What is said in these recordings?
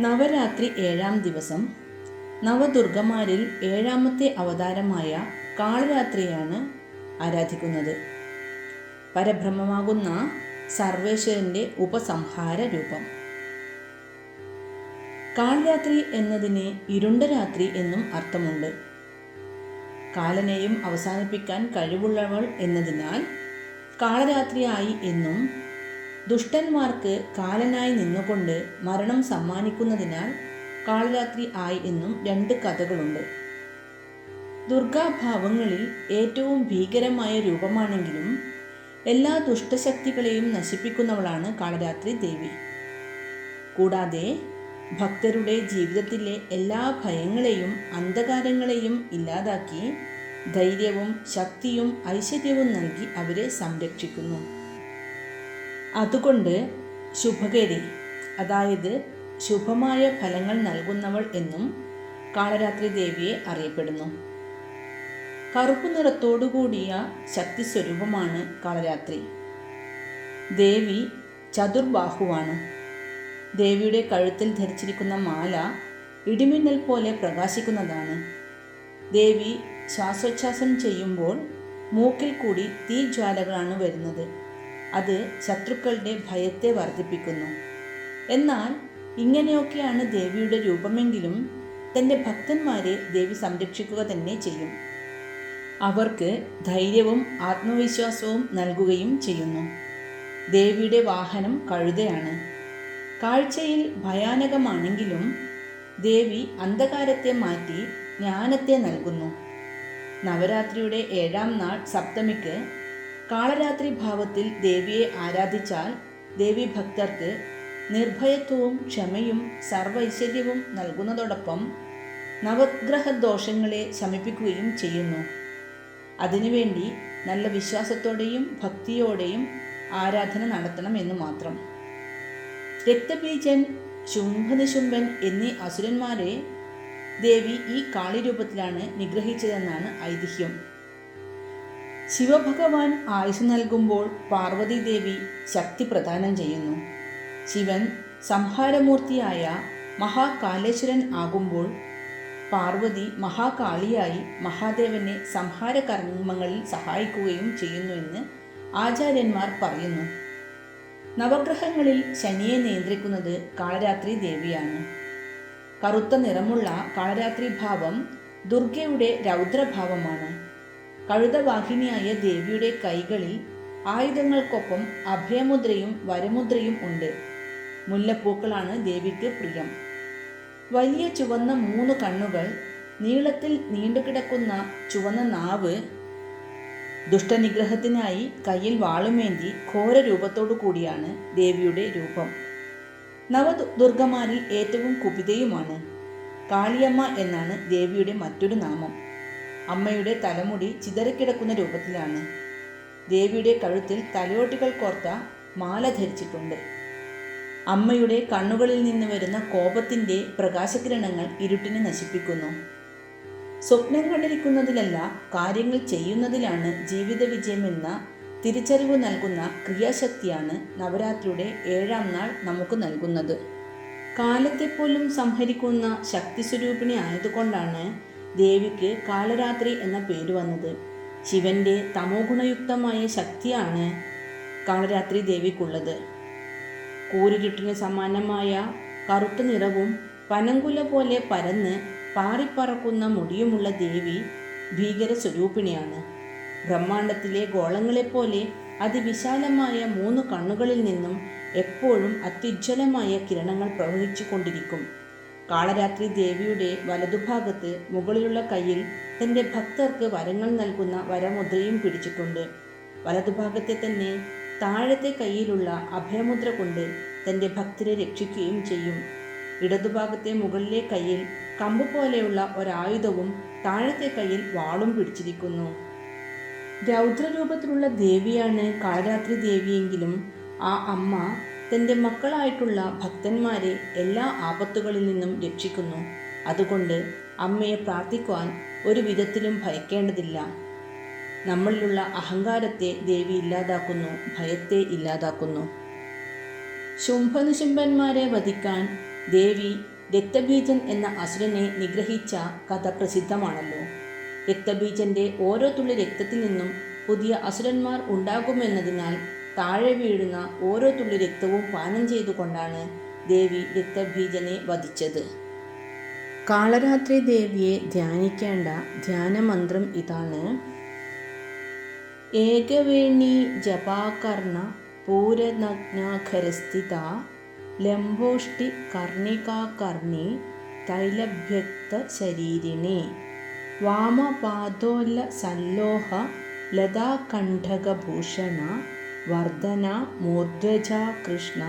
നവരാത്രി ഏഴാം ദിവസം നവദുർഗമാരിൽ ഏഴാമത്തെ അവതാരമായ കാളരാത്രിയാണ് ആരാധിക്കുന്നത്. പരബ്രഹ്മമാകുന്ന സർവേശ്വരന്റെ ഉപസംഹാര രൂപം. കാളരാത്രി എന്നതിന് ഇരുണ്ട രാത്രി എന്നും അർത്ഥമുണ്ട്. കാലനെയും അവസാനിപ്പിക്കാൻ കഴിവുള്ളവൾ എന്നതിനാൽ കാളരാത്രിയായി എന്നും ദുഷ്ടന്മാർക്ക് കാലനായി നിന്നുകൊണ്ട് മരണം സമ്മാനിക്കുന്നതിനാൽ കാളരാത്രി ആയി എന്നും രണ്ട് കഥകളുണ്ട്. ദുർഗാഭാവങ്ങളിൽ ഏറ്റവും ഭീകരമായ രൂപമാണെങ്കിലും എല്ലാ ദുഷ്ടശക്തികളെയും നശിപ്പിക്കുന്നവളാണ് കാളരാത്രി ദേവി. കൂടാതെ ഭക്തരുടെ ജീവിതത്തിലെ എല്ലാ ഭയങ്ങളെയും അന്ധകാരങ്ങളെയും ഇല്ലാതാക്കി ധൈര്യവും ശക്തിയും ഐശ്വര്യവും നൽകി അവരെ സംരക്ഷിക്കുന്നു. അതുകൊണ്ട് ശുഭകരി അതായത് ശുഭമായ ഫലങ്ങൾ നൽകുന്നവൾ എന്നും കാളരാത്രി ദേവിയെ അറിയപ്പെടുന്നു. കറുപ്പ് നിറത്തോടുകൂടിയ ശക്തി സ്വരൂപമാണ് കാളരാത്രി. ദേവി ചതുർബാഹുവാണ്. ദേവിയുടെ കഴുത്തിൽ ധരിച്ചിരിക്കുന്ന മാല ഇടിമിന്നൽ പോലെ പ്രകാശിക്കുന്നതാണ്. ദേവി ശ്വാസോച്ഛ്വാസം ചെയ്യുമ്പോൾ മൂക്കിൽ കൂടി തീജ്വാലകളാണ് വരുന്നത്. അത് ശത്രുക്കളുടെ ഭയത്തെ വർദ്ധിപ്പിക്കുന്നു. എന്നാൽ ഇങ്ങനെയൊക്കെയാണ് ദേവിയുടെ രൂപമെങ്കിലും തന്റെ ഭക്തന്മാരെ ദേവി സംരക്ഷിക്കുക തന്നെ ചെയ്യും. അവർക്ക് ധൈര്യവും ആത്മവിശ്വാസവും നൽകുകയും ചെയ്യുന്നു. ദേവിയുടെ വാഹനം കഴുതയാണ്. കാഴ്ചയിൽ ഭയാനകമാണെങ്കിലും ദേവി അന്ധകാരത്തെ മാറ്റി ജ്ഞാനത്തെ നൽകുന്നു. നവരാത്രിയുടെ ഏഴാം നാൾ സപ്തമിക്ക് കാളരാത്രി ഭാവത്തിൽ ദേവിയെ ആരാധിച്ചാൽ ദേവി ഭക്തർക്ക് നിർഭയത്വവും ക്ഷമയും സർവൈശ്വര്യവും നൽകുന്നതോടൊപ്പം നവഗ്രഹ ദോഷങ്ങളെ ശമിപ്പിക്കുകയും ചെയ്യുന്നു. അതിനുവേണ്ടി നല്ല വിശ്വാസത്തോടെയും ഭക്തിയോടെയും ആരാധന നടത്തണം എന്ന് മാത്രം. രക്തബീജൻ ശുംഭനിശുംഭൻ എന്നീ അസുരന്മാരെ ദേവി ഈ കാളി രൂപത്തിലാണ് നിഗ്രഹിച്ചതെന്നാണ് ഐതിഹ്യം. ശിവഭഗവാൻ ആയുസ് നൽകുമ്പോൾ പാർവതീദേവി ശക്തി പ്രദാനം ചെയ്യുന്നു. ശിവൻ സംഹാരമൂർത്തിയായ മഹാകാലേശ്വരൻ ആകുമ്പോൾ പാർവതി മഹാകാളിയായി മഹാദേവനെ സംഹാര കർമ്മങ്ങളിൽ സഹായിക്കുകയും ചെയ്യുന്നുവെന്ന് ആചാര്യന്മാർ പറയുന്നു. നവഗ്രഹങ്ങളിൽ ശനിയെ നിയന്ത്രിക്കുന്നത് കാളരാത്രി ദേവിയാണ്. കറുത്ത നിറമുള്ള കാളരാത്രി ഭാവം ദുർഗയുടെ രൗദ്രഭാവമാണ്. കഴുതവാഹിനിയായ ദേവിയുടെ കൈകളിൽ ആയുധങ്ങൾക്കൊപ്പം അഭയമുദ്രയും വരമുദ്രയും ഉണ്ട്. മുല്ലപ്പൂക്കളാണ് ദേവിക്ക് പ്രിയം. വലിയ ചുവന്ന മൂന്ന് കണ്ണുകൾ നീളത്തിൽ നീണ്ടുകിടക്കുന്ന ചുവന്ന നാവ് ദുഷ്ടനിഗ്രഹത്തിനായി കയ്യിൽ വാളുമേന്തി ഘോര രൂപത്തോടു കൂടിയാണ് ദേവിയുടെ രൂപം. നവദുർഗമാരിൽ ഏറ്റവും കുപിതയുമാണ്. കാളിയമ്മ എന്നാണ് ദേവിയുടെ മറ്റൊരു നാമം. അമ്മയുടെ തലമുടി ചിതറിക്കിടക്കുന്ന രൂപത്തിലാണ്. ദേവിയുടെ കഴുത്തിൽ തലയോട്ടികൾ കോർത്ത മാല ധരിച്ചിട്ടുണ്ട്. അമ്മയുടെ കണ്ണുകളിൽ നിന്ന് വരുന്ന കോപത്തിന്റെ പ്രകാശകിരണങ്ങൾ ഇരുട്ടിനെ നശിപ്പിക്കുന്നു. സ്വപ്നം കണ്ടിരിക്കുന്നതിലല്ല കാര്യങ്ങൾ ചെയ്യുന്നതിലാണ് ജീവിത വിജയമെന്ന തിരിച്ചറിവ് നൽകുന്ന ക്രിയാശക്തിയാണ് നവരാത്രിയുടെ ഏഴാം നാൾ നമുക്ക് നൽകുന്നത്. കാലത്തെപ്പോലും സംഹരിക്കുന്ന ശക്തി സ്വരൂപിണി ആയതുകൊണ്ടാണ് ദേവിക്ക് കാലരാത്രി എന്ന പേര് വന്നത്. ശിവന്റെ തമോഗുണയുക്തമായ ശക്തിയാണ് കാളരാത്രി ദേവിക്കുള്ളത്. കൂരിരുട്ടിന് സമാനമായ കറുത്ത നിറവും പനങ്കുല പോലെ പരന്ന് പാറിപ്പറക്കുന്ന മുടിയുമുള്ള ദേവി ഭീകര സ്വരൂപിണിയാണ് ബ്രഹ്മാണ്ടത്തിലെ ഗോളങ്ങളെപ്പോലെ അതിവിശാലമായ മൂന്ന് കണ്ണുകളിൽ നിന്നും എപ്പോഴും അത്യുജ്വലമായ കിരണങ്ങൾ പ്രവഹിച്ചു കൊണ്ടിരിക്കും കാളരാത്രി ദേവിയുടെ വലതുഭാഗത്ത് മുകളിലുള്ള കയ്യിൽ തന്റെ ഭക്തർക്ക് വരങ്ങൾ നൽകുന്ന വരമുദ്രയും പിടിച്ചിട്ടുണ്ട്. വലതുഭാഗത്തെ തന്നെ താഴത്തെ കയ്യിലുള്ള അഭയമുദ്ര കൊണ്ട് തന്റെ ഭക്തരെ രക്ഷിക്കുകയും ചെയ്യും. ഇടതുഭാഗത്തെ മുകളിലെ കയ്യിൽ കമ്പ് പോലെയുള്ള ഒരായുധവും താഴത്തെ കയ്യിൽ വാളും പിടിച്ചിരിക്കുന്നു. രൗദ്രരൂപത്തിലുള്ള ദേവിയാണ് കാളരാത്രി ദേവിയെങ്കിലും ആ അമ്മ തന്റെ മക്കളായിട്ടുള്ള ഭക്തന്മാരെ എല്ലാ ആപത്തുകളിൽ നിന്നും രക്ഷിക്കുന്നു. അതുകൊണ്ട് അമ്മയെ പ്രാർത്ഥിക്കുവാൻ ഒരു വിധത്തിലും ഭയക്കേണ്ടതില്ല. നമ്മളിലുള്ള അഹങ്കാരത്തെ ദേവി ഇല്ലാതാക്കുന്നു ഭയത്തെ ഇല്ലാതാക്കുന്നു. ശുംഭനിശുംഭന്മാരെ വധിക്കാൻ ദേവി രക്തബീജൻ എന്ന അസുരനെ നിഗ്രഹിച്ച കഥ പ്രസിദ്ധമാണല്ലോ. രക്തബീജന്റെ ഓരോ തുള്ളി രക്തത്തിൽ നിന്നും പുതിയ അസുരന്മാർ ഉണ്ടാകുമെന്നതിനാൽ താഴെ വീഴുന്ന ഓരോ തുള്ളി രക്തവും പാനം ചെയ്തുകൊണ്ടാണ് ദേവി രക്തബീജനെ വധിച്ചത്. കാളരാത്രി ദേവിയെ ധ്യാനിക്കേണ്ട ധ്യാനമന്ത്രം ഇതാണ്. ഏകവേണി ജപാകർണ പൂരനഗ്നാഖരസ്ഥിത ലംബോഷ്ടി കർണികാകർണി തൈലഭ്യക്ത ശരീരിണി വാമപാദോല്ല സല്ലോഹ ലതാകണ്ഠകഭൂഷണ വർദ്ധന മൂർധജ കൃഷ്ണ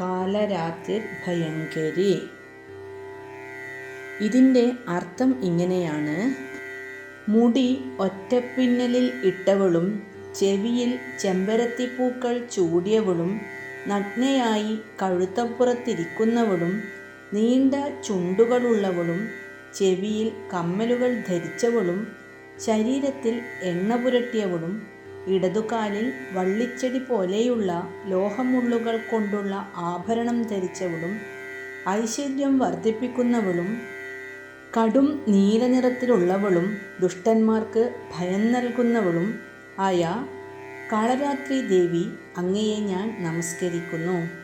കാലരാത്രി ഭയങ്കരി. ഇതിന്റെ അർത്ഥം ഇങ്ങനെയാണ്. മുടി ഒറ്റപ്പിന്നലിൽ ഇട്ടവളും ചെവിയിൽ ചെമ്പരത്തിപ്പൂക്കൾ ചൂടിയവളും നഗ്നയായി കഴുത്തപ്പുറത്തിരിക്കുന്നവളും നീണ്ട ചുണ്ടുകളുള്ളവളും ചെവിയിൽ കമ്മലുകൾ ധരിച്ചവളും ശരീരത്തിൽ എണ്ണ പുരട്ടിയവളും ഇടതുകാലിൽ വള്ളിച്ചെടി പോലെയുള്ള ലോഹമുള്ളുകൾ കൊണ്ടുള്ള ആഭരണം ധരിച്ചവളും ഐശ്വര്യം വർദ്ധിപ്പിക്കുന്നവളും കടും നീലനിറത്തിലുള്ളവളും ദുഷ്ടന്മാർക്ക് ഭയം നൽകുന്നവളും ആയ കാളരാത്രി ദേവി അങ്ങയെ ഞാൻ നമസ്കരിക്കുന്നു.